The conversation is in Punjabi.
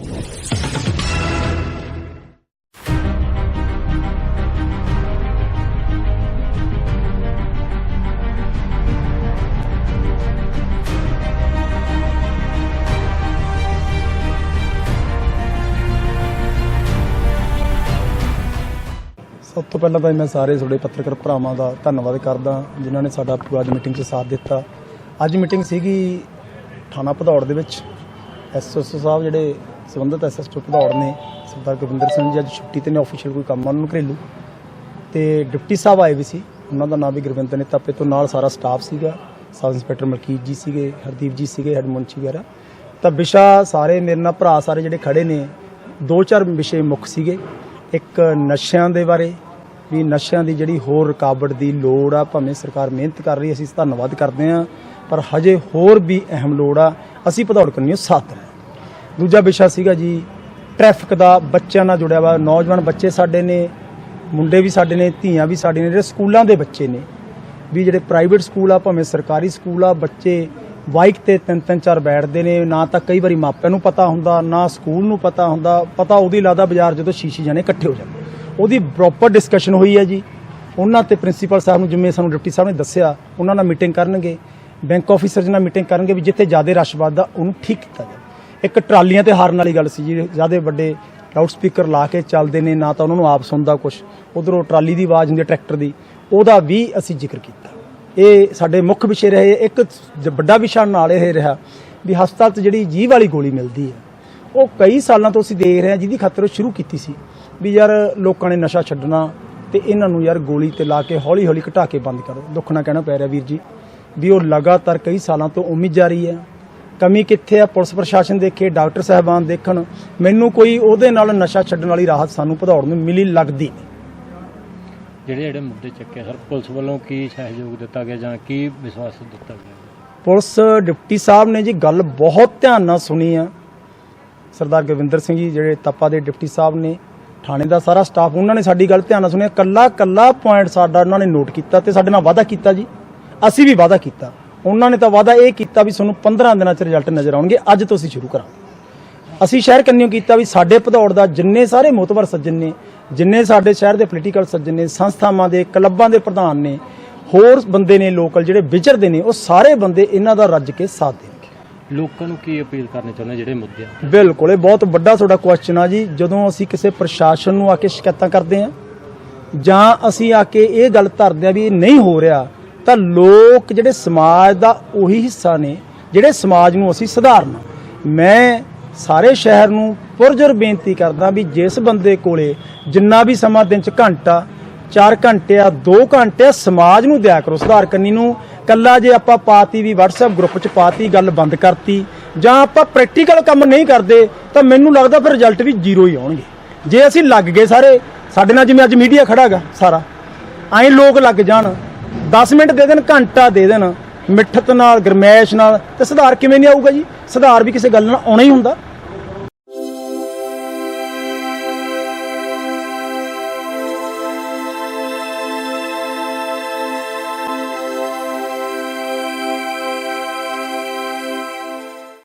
ਸਭ ਤੋਂ ਪਹਿਲਾਂ ਤਾਂ ਮੈਂ ਸਾਰੇ ਤੁਹਾਡੇ ਪੱਤਰਕਾਰ ਭਰਾਵਾਂ ਦਾ ਧੰਨਵਾਦ ਕਰਦਾ, ਜਿਨ੍ਹਾਂ ਨੇ ਸਾਡਾ ਪੂਰਾ ਅੱਜ ਮੀਟਿੰਗ 'ਚ ਸਾਥ ਦਿੱਤਾ। ਅੱਜ ਮੀਟਿੰਗ ਸੀਗੀ ਥਾਣਾ ਭਦੌੜ ਦੇ ਵਿੱਚ। ਐਸਐਸਓ ਸਾਹਿਬ ਜਿਹੜੇ ਸੰਬੰਧਿਤ ਐਸਐਸਓ ਭਦੌੜ ਨੇ ਸਰਦਾਰ ਗੋਬਿੰਦਰ ਸਿੰਘ ਜੀ, ਅੱਜ ਛੁੱਟੀ ਤੇ ਨੇ ਆਫੀਸ਼ੀਅਲ ਕੋਈ ਕੰਮ ਆ ਉਹਨਾਂ ਨੂੰ ਘਰੇਲੂ। ਤੇ ਡਿਪਟੀ ਸਾਹਿਬ ਆਏ ਵੀ ਸੀ, ਉਹਨਾਂ ਦਾ ਨਾਮ ਵੀ ਗੁਰਵਿੰਦਰ ਨੇ ਤਾਪੇ ਤੋਂ ਨਾਲ ਸਾਰਾ ਸਟਾਫ ਸੀਗਾ, ਸਬ ਇੰਸਪੈਕਟਰ ਮਲਕੀਤ ਜੀ ਸੀਗੇ, ਹਰਦੀਪ ਜੀ ਸੀਗੇ ਹੈਡ ਮੁੰਚੀ ਵਗੈਰਾ। ਤਾਂ ਵਿਸ਼ਾ ਸਾਰੇ ਮੇਰੇ ਨਾਲ ਭਰਾ ਸਾਰੇ ਜਿਹੜੇ ਖੜੇ ਨੇ, ਦੋ ਚਾਰ ਵਿਸ਼ੇ ਮੁੱਖ ਸੀਗੇ। ਇੱਕ ਨਸ਼ਿਆਂ ਦੇ ਬਾਰੇ, ਵੀ ਨਸ਼ਿਆਂ ਦੀ ਜਿਹੜੀ ਹੋਰ ਰੁਕਾਵਟ ਦੀ ਲੋੜ ਆ, ਭਾਵੇਂ ਸਰਕਾਰ ਮਿਹਨਤ ਕਰ ਰਹੀ ਅਸੀਂ ਧੰਨਵਾਦ ਕਰਦੇ ਹਾਂ, ਪਰ ਹਜੇ ਹੋਰ ਵੀ ਅਹਿਮ ਲੋੜ ਆ, ਅਸੀਂ ਭਦੌੜ ਕੰਨਿਓ ਸਾਥ ਦੇਣਾ ਦੂਜਾ ਵਿਸ਼ਾ ਸੀਗਾ ਜੀ ਟ੍ਰੈਫਿਕ ਦਾ ਬੱਚਿਆਂ ਨਾਲ ਜੁੜਿਆ ਵਾ, ਨੌਜਵਾਨ ਬੱਚੇ ਸਾਡੇ ਨੇ, ਮੁੰਡੇ ਵੀ ਸਾਡੇ ਨੇ, ਧੀਆਂ ਵੀ ਸਾਡੇ ਨੇ, ਜਿਹੜੇ ਸਕੂਲਾਂ ਦੇ ਬੱਚੇ ਨੇ। ਵੀ ਜਿਹੜੇ ਪ੍ਰਾਈਵੇਟ ਸਕੂਲ ਆ, ਭਾਵੇਂ ਸਰਕਾਰੀ ਸਕੂਲ ਆ, ਬੱਚੇ ਬਾਈਕ ਤੇ ਤਿੰਨ ਤਿੰਨ ਚਾਰ ਬੈਠਦੇ ਨੇ, ਨਾ ਤਾਂ ਕਈ ਵਾਰੀ ਮਾਪਿਆਂ ਨੂੰ ਪਤਾ ਹੁੰਦਾ, ਨਾ ਸਕੂਲ ਨੂੰ ਪਤਾ ਹੁੰਦਾ, ਪਤਾ ਉਹਦੀ ਲੱਗਦਾ ਬਾਜ਼ਾਰ ਜਦੋਂ ਸ਼ੀਸ਼ੀ ਜਾਣੇ ਇਕੱਠੇ ਹੋ ਜਾਂਦੇ। ਉਹਦੀ ਪ੍ਰੋਪਰ ਡਿਸਕਸ਼ਨ ਹੋਈ ਹੈ ਜੀ। ਉਹਨਾਂ ਤੇ ਪ੍ਰਿੰਸੀਪਲ ਸਾਹਿਬ ਨੂੰ, ਜਿਵੇਂ ਸਾਨੂੰ ਡਿਪਟੀ ਸਾਹਿਬ ਨੇ ਦੱਸਿਆ, ਉਹਨਾਂ ਨਾਲ ਮੀਟਿੰਗ ਕਰਨਗੇ। ਬੈਂਕ ਆਫੀਸਰ ਨਾਲ ਮੀਟਿੰਗ ਕਰਨਗੇ ਵੀ ਜਿੱਥੇ ਜ਼ਿਆਦਾ ਰਸ਼ ਵੱਧਦਾ, ਉਹਨੂੰ ਠੀਕ ਕੀਤਾ ਜਾਵੇ। ਇੱਕ ਟਰਾਲੀਆਂ ਤੇ ਹਾਰਨ ਵਾਲੀ ਗੱਲ ਸੀ ਜੀ, ਜ਼ਿਆਦਾ ਵੱਡੇ ਲਾਊਡ ਸਪੀਕਰ ਲਾ ਕੇ ਚੱਲਦੇ ਨੇ, ਨਾ ਤਾਂ ਉਹਨਾਂ ਨੂੰ ਆਪ ਸੁਣਦਾ ਕੁਝ ਉਧਰੋਂ ਟਰਾਲੀ ਦੀ ਆਵਾਜ਼ ਹੁੰਦੀ ਹੈ ਟਰੈਕਟਰ ਦੀ, ਉਹਦਾ ਵੀ ਅਸੀਂ ਜ਼ਿਕਰ ਕੀਤਾ। ਇਹ ਸਾਡੇ ਮੁੱਖ ਵਿਸ਼ੇ ਰਹੇ, ਇੱਕ ਵੱਡਾ ਵਿਸ਼ਾ ਨਾਲ ਇਹ ਰਿਹਾ ਵੀ ਹਸਪਤਾਲ 'ਚ ਜਿਹੜੀ ਜੀਵ ਵਾਲੀ ਗੋਲੀ ਮਿਲਦੀ ਹੈ, ਉਹ ਕਈ ਸਾਲਾਂ ਤੋਂ ਅਸੀਂ ਦੇਖ ਰਹੇ ਹਾਂ, ਜਿਹਦੀ ਖਾਤਰ ਉਹ ਸ਼ੁਰੂ ਕੀਤੀ ਸੀ ਵੀ ਯਾਰ ਲੋਕਾਂ ਨੇ ਨਸ਼ਾ ਛੱਡਣਾ ਤੇ ਇਹਨਾਂ ਨੂੰ ਯਾਰ ਗੋਲੀ ਤੇ ਲਾ ਕੇ ਹੌਲੀ ਹੌਲੀ ਘਟਾ ਕੇ ਬੰਦ ਕਰੋ ਦੁੱਖ ਨਾਲ ਕਹਿਣਾ ਪੈ ਰਿਹਾ ਵੀਰ ਜੀ ਵੀ ਉਹ ਲਗਾਤਾਰ ਕਈ ਸਾਲਾਂ ਤੋਂ ਉਮੀਦ ਜਾਰੀ ਹੈ। ਕਮੀ ਕਿੱਥੇ ਆ? ਪੁਲਿਸ ਪ੍ਰਸ਼ਾਸਨ ਦੇਖੇ ਡਾਕਟਰ ਸਾਹਿਬਾਨ ਦੇਖਣ। ਮੈਨੂੰ ਕੋਈ ਉਹਦੇ ਨਾਲ ਨਸ਼ਾ ਛੱਡਣ ਵਾਲੀ ਰਾਹਤ ਸਾਨੂੰ ਭਦੌੜ ਨੂੰ ਮਿਲੀ ਲੱਗਦੀ ਨਹੀਂ। ਜਿਹੜੇ ਜਿਹੜੇ ਮੁੱਦੇ ਚੱਕੇ ਸਰ ਪੁਲਿਸ ਵੱਲੋਂ ਕੀ ਸਹਿਯੋਗ ਦਿੱਤਾ ਗਿਆ ਜਾਂ ਕੀ ਵਿਸ਼ਵਾਸ ਦਿੱਤਾ ਗਿਆ? ਪੁਲਿਸ ਡਿਪਟੀ ਸਾਹਿਬ ਨੇ ਜੀ ਗੱਲ ਬਹੁਤ ਧਿਆਨ ਨਾਲ ਸੁਣੀ ਆ। ਸਰਦਾਰ ਗਵਿੰਦਰ ਸਿੰਘ ਜੀ ਜਿਹੜੇ ਤਪਾ ਦੇ ਡਿਪਟੀ ਸਾਹਿਬ ਨੇ ਥਾਣੇ ਦਾ ਸਾਰਾ ਸਟਾਫ ਉਹਨਾਂ ਨੇ ਸਾਡੀ ਗੱਲ ਧਿਆਨ ਨਾਲ ਸੁਣਿਆ ਕੱਲਾ ਕੱਲਾ ਪੁਆਇੰਟ ਸਾਡਾ ਉਹਨਾਂ ਨੇ ਨੋਟ ਕੀਤਾ ਤੇ ਸਾਡੇ ਨਾਲ ਵਾਅਦਾ ਕੀਤਾ ਜੀ। ਅਸੀਂ ਵੀ ਵਾਅਦਾ ਕੀਤਾ। ਉਹਨਾਂ ਨੇ ਤਾਂ ਵਾਅਦਾ ਇਹ ਕੀਤਾ ਵੀ ਤੁਹਾਨੂੰ 15 ਦਿਨਾਂ ਚ ਰਿਜ਼ਲਟ ਨਜ਼ਰ ਆਉਣਗੇ ਅੱਜ ਤੋਂ ਅਸੀਂ ਸ਼ੁਰੂ ਕਰਾਂਗੇ। ਅਸੀਂ ਸ਼ਹਿਰ ਕੰਨਿਓ ਕੀਤਾ ਵੀ ਸਾਡੇ ਭਦੌੜ ਦਾ ਜਿੰਨੇ ਸਾਰੇ ਮੋਤਬਰ ਸੱਜਣ ਨੇ ਜਿੰਨੇ ਸਾਡੇ ਸ਼ਹਿਰ ਦੇ ਪੋਲੀਟੀਕਲ ਸੱਜਣ ਨੇ ਸੰਸਥਾਵਾਂ ਦੇ ਕਲੱਬਾਂ ਦੇ ਪ੍ਰਧਾਨ ਨੇ ਹੋਰ ਬੰਦੇ ਨੇ ਲੋਕਲ ਜਿਹੜੇ ਵਿਚਰਦੇ ਨੇ ਉਹ ਸਾਰੇ ਬੰਦੇ ਇਹਨਾਂ ਦਾ ਰੱਜ ਕੇ ਸਾਥ ਦੇਣਗੇ। ਲੋਕਾਂ ਨੂੰ ਕੀ ਅਪੀਲ ਕਰਨੀ ਚਾਹੁੰਦੇ ਜਿਹੜੇ ਮੁੱਦੇ ਆ? ਬਿਲਕੁਲ ਇਹ ਬਹੁਤ ਵੱਡਾ ਤੁਹਾਡਾ ਕੁਐਸਚਨ ਆ ਜੀ। ਜਦੋਂ ਅਸੀਂ ਕਿਸੇ ਪ੍ਰਸ਼ਾਸਨ ਨੂੰ ਆ ਕੇ ਸ਼ਿਕਾਇਤਾਂ ਕਰਦੇ ਆ ਜਾਂ ਅਸੀਂ ਆ ਕੇ ਇਹ ਗੱਲ ਧਰਦੇ ਆ ਵੀ ਇਹ ਨਹੀਂ ਹੋ ਰਿਹਾ ਤਾਂ ਲੋਕ ਜਿਹੜੇ ਸਮਾਜ ਦਾ ਉਹੀ ਹਿੱਸਾ ਨੇ ਜਿਹੜੇ ਸਮਾਜ ਨੂੰ ਅਸੀਂ ਸੁਧਾਰਨਾ। ਮੈਂ ਸਾਰੇ ਸ਼ਹਿਰ ਨੂੰ ਪੁਰਜਰ ਬੇਨਤੀ ਕਰਦਾ ਵੀ ਜਿਸ ਬੰਦੇ ਕੋਲੇ ਜਿੰਨਾ ਵੀ ਸਮਾਂ ਦਿਨ ਚ ਘੰਟਾ 4 ਘੰਟੇ ਆ 2 ਘੰਟੇ ਆ, ਸਮਾਜ ਨੂੰ ਦਿਆ ਕਰੋ ਸੁਧਾਰ ਕਰਨੀ ਨੂੰ। ਕੱਲਾ ਜੇ ਆਪਾਂ ਪਾਤੀ ਵੀ WhatsApp ਗਰੁੱਪ ਚ ਪਾਤੀ ਗੱਲ ਬੰਦ ਕਰਤੀ ਜਾਂ ਆਪਾਂ ਪ੍ਰੈਕਟੀਕਲ ਕੰਮ ਨਹੀਂ ਕਰਦੇ ਤਾਂ ਮੈਨੂੰ ਲੱਗਦਾ ਫਿਰ ਰਿਜ਼ਲਟ ਵੀ ਜ਼ੀਰੋ ਹੀ ਆਉਣਗੇ। ਜੇ ਅਸੀਂ ਲੱਗ ਗਏ ਸਾਰੇ ਸਾਡੇ ਨਾਲ ਜਿਵੇਂ ਅੱਜ ਮੀਡੀਆ ਖੜਾਗਾ ਸਾਰਾ ਐਂ ਲੋਕ ਲੱਗ ਜਾਣ। 10 ਮਿੰਟ ਦੇ ਦੇਣ, ਘੰਟਾ ਦੇ ਦੇਣ, ਮਿੱਠਤ ਨਾਲ, ਗਰਮੈਸ਼ ਨਾਲ, ਤੇ ਸੁਧਾਰ ਕਿਵੇਂ ਨਹੀਂ ਆਊਗਾ ਜੀ? ਸੁਧਾਰ ਵੀ ਕਿਸੇ ਗੱਲ ਨਾਲ ਆਉਣਾ ਹੀ ਹੁੰਦਾ।